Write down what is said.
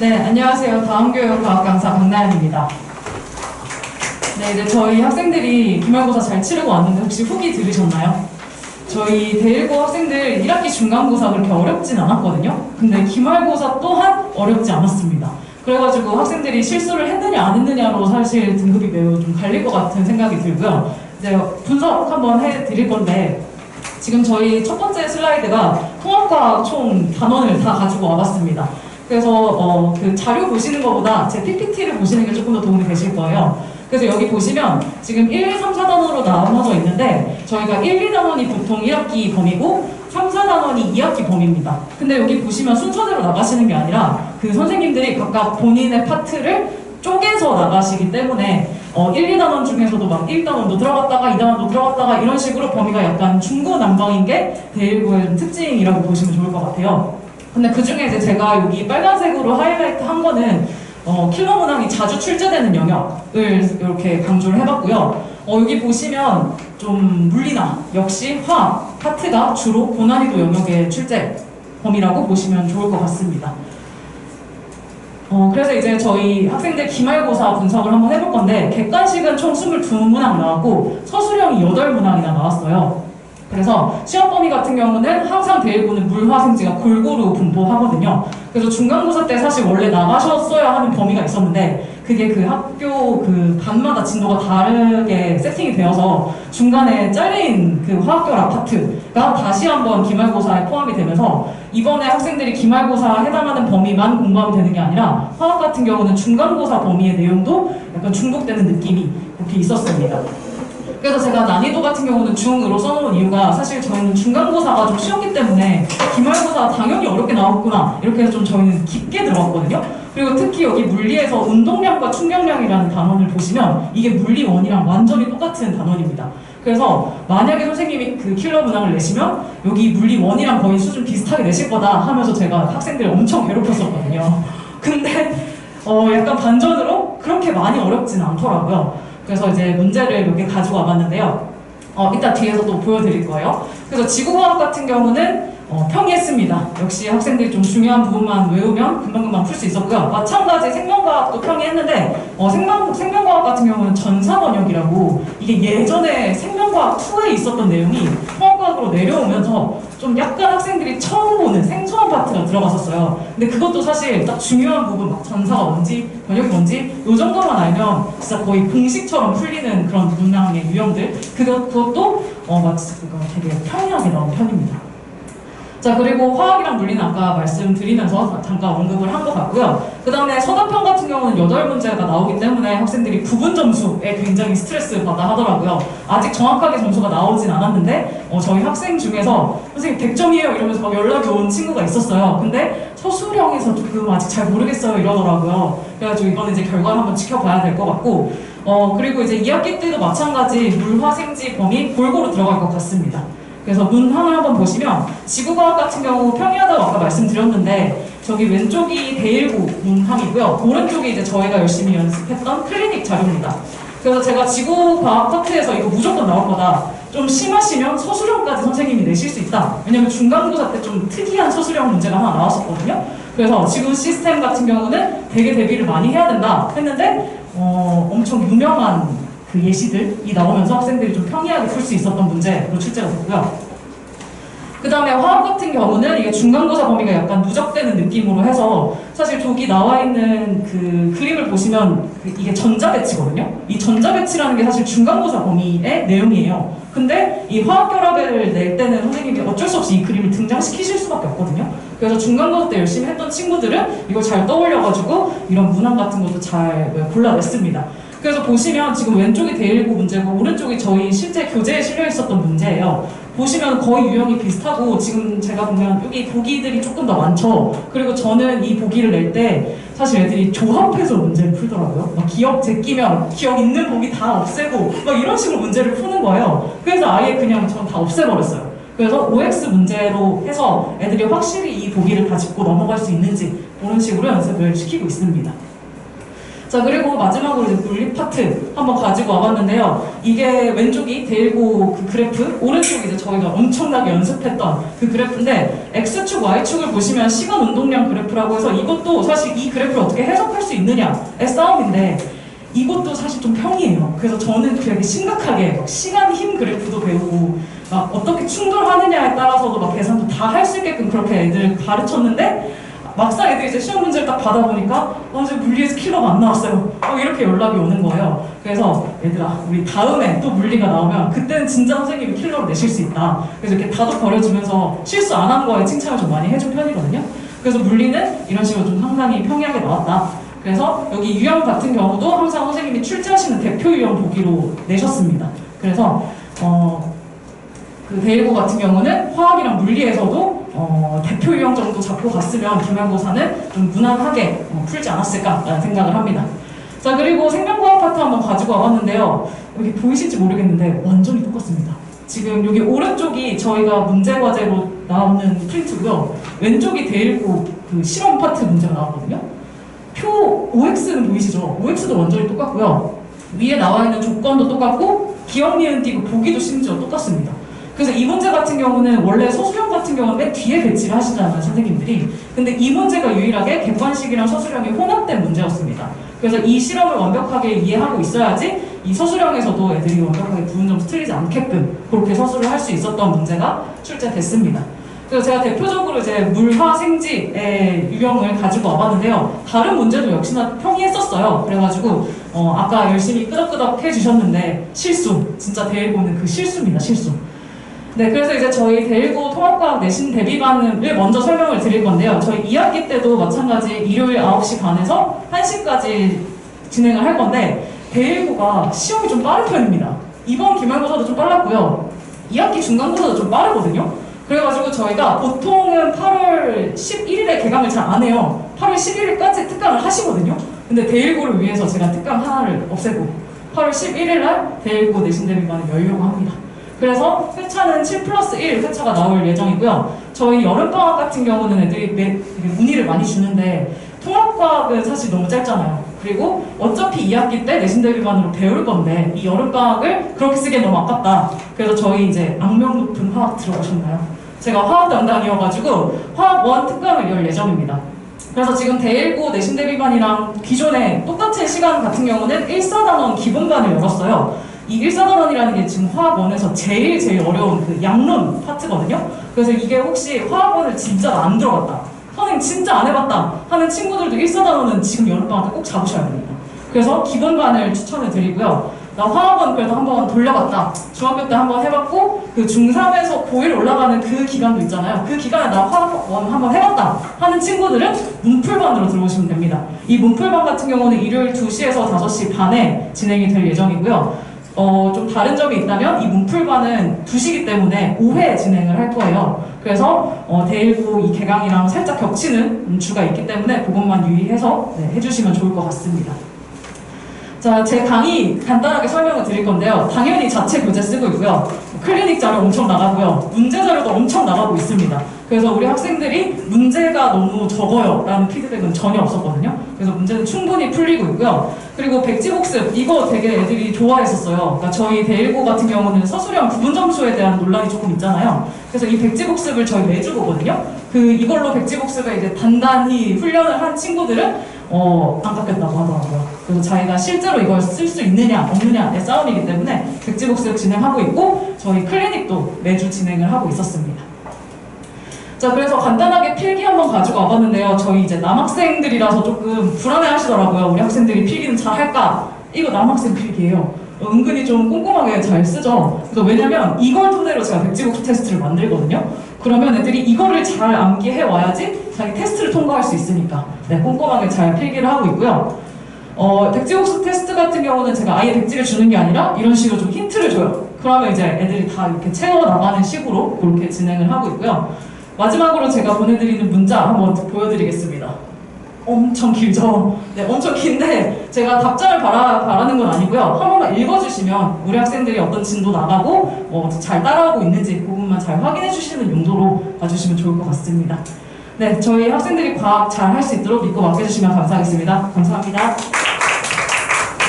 네, 안녕하세요. 다음교육 과학 강사 박나연입니다. 네, 이제 저희 학생들이 기말고사 잘 치르고 왔는데 혹시 후기 들으셨나요? 저희 대1고 학생들 1학기 중간고사 그렇게 어렵진 않았거든요. 근데 기말고사 또한 어렵지 않았습니다. 그래가지고 학생들이 실수를 했느냐 안 했느냐로 사실 등급이 매우 좀 갈릴 것 같은 생각이 들고요. 이제 분석 한번 해드릴 건데 지금 저희 첫 번째 슬라이드가 통합과학 총 단원을 다 가지고 와봤습니다. 그래서 어, 그 자료 보시는 것보다 제 PPT를 보시는 게 조금 더 도움이 되실 거예요. 그래서 여기 보시면 지금 1, 2, 3, 4단원으로 나눠져 있는데 저희가 1, 2단원이 보통 1학기 범위고 3, 4단원이 2학기 범위입니다. 근데 여기 보시면 순서대로 나가시는 게 아니라 그 선생님들이 각각 본인의 파트를 쪼개서 나가시기 때문에 어, 1, 2단원 중에서도 막 1단원도 들어갔다가 2단원도 들어갔다가 이런 식으로 범위가 약간 중구난방인 게 대1고의 특징이라고 보시면 좋을 것 같아요. 근데 그 중에 이제 제가 여기 빨간색으로 하이라이트 한 거는 어, 킬러 문항이 자주 출제되는 영역을 이렇게 강조를 해봤고요. 어, 여기 보시면 좀 물리나 역시 화학 파트가 주로 고난이도 영역의 출제 범위라고 보시면 좋을 것 같습니다. 어, 그래서 이제 저희 학생들 기말고사 분석을 한번 해볼 건데 객관식은 총 22문항 나왔고 서술형이 8문항이나 나왔어요. 그래서 시험 범위 같은 경우는 항상 대1고는 물화생지가 골고루 분포하거든요. 그래서 중간고사 때 사실 원래 나가셨어야 하는 범위가 있었는데 그게 그 학교 그 반마다 진도가 다르게 세팅이 되어서 중간에 잘린 그 화학결합 파트가 다시 한번 기말고사에 포함이 되면서 이번에 학생들이 기말고사 해당하는 범위만 공부하면 되는 게 아니라 화학 같은 경우는 중간고사 범위의 내용도 약간 중복되는 느낌이 이렇게 있었습니다. 그래서 제가 난이도 같은 경우는 중으로 써놓은 이유가 사실 저희는 중간고사가 좀 쉬웠기 때문에 기말고사 당연히 어렵게 나왔구나 이렇게 해서 좀 저희는 깊게 들어갔거든요. 그리고 특히 여기 물리에서 운동량과 충격량이라는 단원을 보시면 이게 물리 원이랑 완전히 똑같은 단원입니다. 그래서 만약에 선생님이 그 킬러 문항을 내시면 여기 물리 원이랑 거의 수준 비슷하게 내실 거다 하면서 제가 학생들을 엄청 괴롭혔었거든요. 근데 어 약간 반전으로 그렇게 많이 어렵지는 않더라고요. 그래서 이제 문제를 몇개 가지고 와봤는데요. 어, 이따 뒤에서 또 보여드릴 거예요. 그래서 지구과학 같은 경우는 어, 평이했습니다. 역시 학생들이 좀 중요한 부분만 외우면 금방금방 풀 수 있었고요. 마찬가지 생명과학도 평이했는데 어, 생명, 생명과학 같은 경우는 전사번역이라고 이게 예전에 생명과학 2에 있었던 내용이 통합과학으로 내려오면서 좀 약간 학생들이 처음 보는 생소한 파트가 들어갔었어요. 근데 그것도 사실 딱 중요한 부분, 막 전사가 뭔지, 번역이 뭔지, 요 정도만 알면 진짜 거의 공식처럼 풀리는 그런 문항의 유형들, 그것, 그것도 어, 그거 되게 평이하게 나온 편입니다. 자 그리고 화학이랑 물리는 아까 말씀드리면서 잠깐 언급을 한 것 같고요. 그 다음에 서답형 같은 경우는 8문제가 나오기 때문에 학생들이 구분 점수에 굉장히 스트레스 받아 하더라고요. 아직 정확하게 점수가 나오진 않았는데 어, 저희 학생 중에서 선생님 100점이에요 이러면서 막 연락이 온 친구가 있었어요. 근데 서술형에서 조금 아직 잘 모르겠어요 이러더라고요. 그래가지고 이거는 이제 결과를 한번 지켜봐야 될 것 같고 어 그리고 이제 2학기 때도 마찬가지 물화생지 범위 골고루 들어갈 것 같습니다. 그래서 문항을 한번 보시면 지구과학 같은 경우 평이하다고 아까 말씀드렸는데 저기 왼쪽이 대1고 문항이고요. 오른쪽이 이제 저희가 열심히 연습했던 클리닉 자료입니다. 그래서 제가 지구과학 파트에서 이거 무조건 나올 거다. 좀 심하시면 서술형까지 선생님이 내실 수 있다. 왜냐면 중간고사 때 좀 특이한 서술형 문제가 하나 나왔었거든요. 그래서 지구 시스템 같은 경우는 되게 대비를 많이 해야 된다 했는데 어, 엄청 유명한 그 예시들이 나오면서 학생들이 좀 평이하게 풀 수 있었던 문제로 출제가 됐고요. 그 다음에 화학 같은 경우는 이게 중간고사 범위가 약간 누적되는 느낌으로 해서 사실 저기 나와 있는 그 그림을 보시면 그 이게 전자배치거든요. 이 전자배치라는 게 사실 중간고사 범위의 내용이에요. 근데 이 화학결합을 낼 때는 선생님이 어쩔 수 없이 이 그림을 등장시키실 수밖에 없거든요. 그래서 중간고사 때 열심히 했던 친구들은 이걸 잘 떠올려가지고 이런 문항 같은 것도 잘 골라냈습니다. 그래서 보시면 지금 왼쪽이 대1고 문제고 오른쪽이 저희 실제 교재에 실려 있었던 문제예요. 보시면 거의 유형이 비슷하고 지금 제가 보면 여기 보기들이 조금 더 많죠. 그리고 저는 이 보기를 낼 때 사실 애들이 조합해서 문제를 풀더라고요. 막 기억 제끼면 기억 있는 보기 다 없애고 막 이런 식으로 문제를 푸는 거예요. 그래서 아예 그냥 전 다 없애버렸어요. 그래서 OX 문제로 해서 애들이 확실히 이 보기를 다 짚고 넘어갈 수 있는지 그런 식으로 연습을 시키고 있습니다. 자 그리고 마지막으로 이제 물리 파트 한번 가지고 와봤는데요. 이게 왼쪽이 데일고 그 그래프, 오른쪽이 이제 저희가 엄청나게 연습했던 그 그래프인데 x축, y축을 보시면 시간 운동량 그래프라고 해서 이것도 사실 이 그래프를 어떻게 해석할 수 있느냐의 싸움인데 이것도 사실 좀 평이에요. 그래서 저는 되게 심각하게 시간 힘 그래프도 배우고 막 어떻게 충돌하느냐에 따라서도 막 계산도 다 할 수 있게끔 그렇게 애들 가르쳤는데 막상 애들이 이제 시험 문제를 딱 받아보니까 어, 이제 물리에서 킬러가 안 나왔어요. 어, 이렇게 연락이 오는 거예요. 그래서 얘들아 우리 다음에 또 물리가 나오면 그때는 진짜 선생님이 킬러를 내실 수 있다. 그래서 이렇게 다독 버려주면서 실수 안 한 거에 칭찬을 좀 많이 해준 편이거든요. 그래서 물리는 이런 식으로 좀 상당히 평이하게 나왔다. 그래서 여기 유형 같은 경우도 항상 선생님이 출제하시는 대표 유형 보기로 내셨습니다. 그래서 어, 그 데일고 같은 경우는 화학이랑 물리에서도 어, 대표 유형 정도 잡고 갔으면 기말고사는 좀 무난하게 어, 풀지 않았을까라는 생각을 합니다. 자 그리고 생명과학 파트 한번 가지고 와봤는데요. 여기 보이실지 모르겠는데 완전히 똑같습니다. 지금 여기 오른쪽이 저희가 문제 과제로 나오는 프린트고요. 왼쪽이 데일고 그 실험 파트 문제가 나왔거든요. 표 OX는 보이시죠? OX도 완전히 똑같고요. 위에 나와 있는 조건도 똑같고 기억 니은 띄고 보기도 심지어 똑같습니다. 그래서 이 문제 같은 경우는 원래 소수령 같은 경우는 맨 뒤에 배치를 하시잖아요, 선생님들이. 근데 이 문제가 유일하게 객관식이랑 서술형이 혼합된 문제였습니다. 그래서 이 실험을 완벽하게 이해하고 있어야지 이 서술형에서도 애들이 완벽하게 부분 점수 틀리지 않게끔 그렇게 서술을 할 수 있었던 문제가 출제됐습니다. 그래서 제가 대표적으로 이제 물화 생지의 유형을 가지고 와봤는데요. 다른 문제도 역시나 평이했었어요. 그래가지고 어, 아까 열심히 끄덕끄덕 해주셨는데 실수, 진짜 대일고는 그 실수입니다. 실수. 네, 그래서 이제 저희 대일고 통합과학 내신 대비반을 먼저 설명을 드릴 건데요. 저희 2학기 때도 마찬가지 일요일 9시 반에서 1시까지 진행을 할 건데 대일고가 시험이 좀 빠른 편입니다. 이번 기말고사도 좀 빨랐고요. 2학기 중간고사도 좀 빠르거든요. 그래가지고 저희가 보통은 8월 11일에 개강을 잘 안 해요. 8월 11일까지 특강을 하시거든요. 근데 대일고를 위해서 제가 특강 하나를 없애고 8월 11일 날 대일고 내신 대비반을 열려고 합니다. 그래서 회차는 7 플러스 1 회차가 나올 예정이고요. 저희 여름방학 같은 경우는 애들이 매, 되게 문의를 많이 주는데 통합과학은 사실 너무 짧잖아요. 그리고 어차피 2학기 때 내신 대비반으로 배울 건데 이 여름방학을 그렇게 쓰기엔 너무 아깝다. 그래서 저희 이제 악명 높은 화학 들어오셨나요? 제가 화학 담당이어가지고 화학 원 특강을 열 예정입니다. 그래서 지금 대일고 내신 대비반이랑 기존에 똑같은 시간 같은 경우는 1사단원 기본반을 열었어요. 이 일사단원이라는 게 지금 화학원에서 제일 제일 어려운 그 양론 파트거든요. 그래서 이게 혹시 화학원을 진짜 안 들어갔다. 선생님 진짜 안 해봤다 하는 친구들도 일사단원은 지금 여름방학 때 꼭 잡으셔야 됩니다. 그래서 기본반을 추천을 드리고요. 나 화학원 그래도 한번 돌려봤다. 중학교 때 한번 해봤고 그 중3에서 고1 올라가는 그 기간도 있잖아요. 그 기간에 나 화학원 한번 해봤다 하는 친구들은 문풀반으로 들어오시면 됩니다. 이 문풀반 같은 경우는 일요일 2시에서 5시 반에 진행이 될 예정이고요. 어, 좀 다른 점이 있다면 이 문풀반은 2시기 때문에 5회 진행을 할 거예요. 그래서 어, 대일고 이 개강이랑 살짝 겹치는 주가 있기 때문에 그것만 유의해서 네, 해주시면 좋을 것 같습니다. 자, 제 강의 간단하게 설명을 드릴 건데요. 당연히 자체 교재 쓰고 있고요. 클리닉 자료 엄청 나가고요. 문제 자료도 엄청 나가고 있습니다. 그래서 우리 학생들이 문제가 너무 적어요. 라는 피드백은 전혀 없었거든요. 그래서 문제는 충분히 풀리고 있고요. 그리고 백지복습, 이거 되게 애들이 좋아했었어요. 그러니까 저희 대일고 같은 경우는 서술형 부분 점수에 대한 논란이 조금 있잖아요. 그래서 이 백지복습을 저희 매주 보거든요. 그 이걸로 백지복습에 이제 단단히 훈련을 한 친구들은 어, 안 깎였다고 하더라고요. 그래서 자기가 실제로 이걸 쓸 수 있느냐, 없느냐의 싸움이기 때문에 백지복습 진행하고 있고, 저희 클리닉도 매주 진행을 하고 있었습니다. 자, 그래서 간단하게 필기 한번 가지고 와봤는데요. 저희 이제 남학생들이라서 조금 불안해 하시더라고요. 우리 학생들이 필기는 잘 할까? 이거 남학생 필기예요. 은근히 좀 꼼꼼하게 잘 쓰죠. 그래서 왜냐면 이걸 토대로 제가 백지복습 테스트를 만들거든요. 그러면 애들이 이거를 잘 암기해 와야지 자기 테스트를 통과할 수 있으니까 네, 꼼꼼하게 잘 필기를 하고 있고요. 어, 백지복습 테스트 같은 경우는 제가 아예 백지를 주는 게 아니라 이런 식으로 좀 힌트를 줘요. 그러면 이제 애들이 다 이렇게 채워 나가는 식으로 그렇게 진행을 하고 있고요. 마지막으로 제가 보내드리는 문자 한번 보여드리겠습니다. 엄청 길죠? 네, 엄청 긴데 제가 답장을 바라, 바라는 건 아니고요. 한 번만 읽어주시면 우리 학생들이 어떤 진도 나가고 어, 잘 따라하고 있는지 그 부분만 잘 확인해 주시는 용도로 봐주시면 좋을 것 같습니다. 네, 저희 학생들이 과학 잘 할 수 있도록 믿고 맡겨주시면 감사하겠습니다. 감사합니다.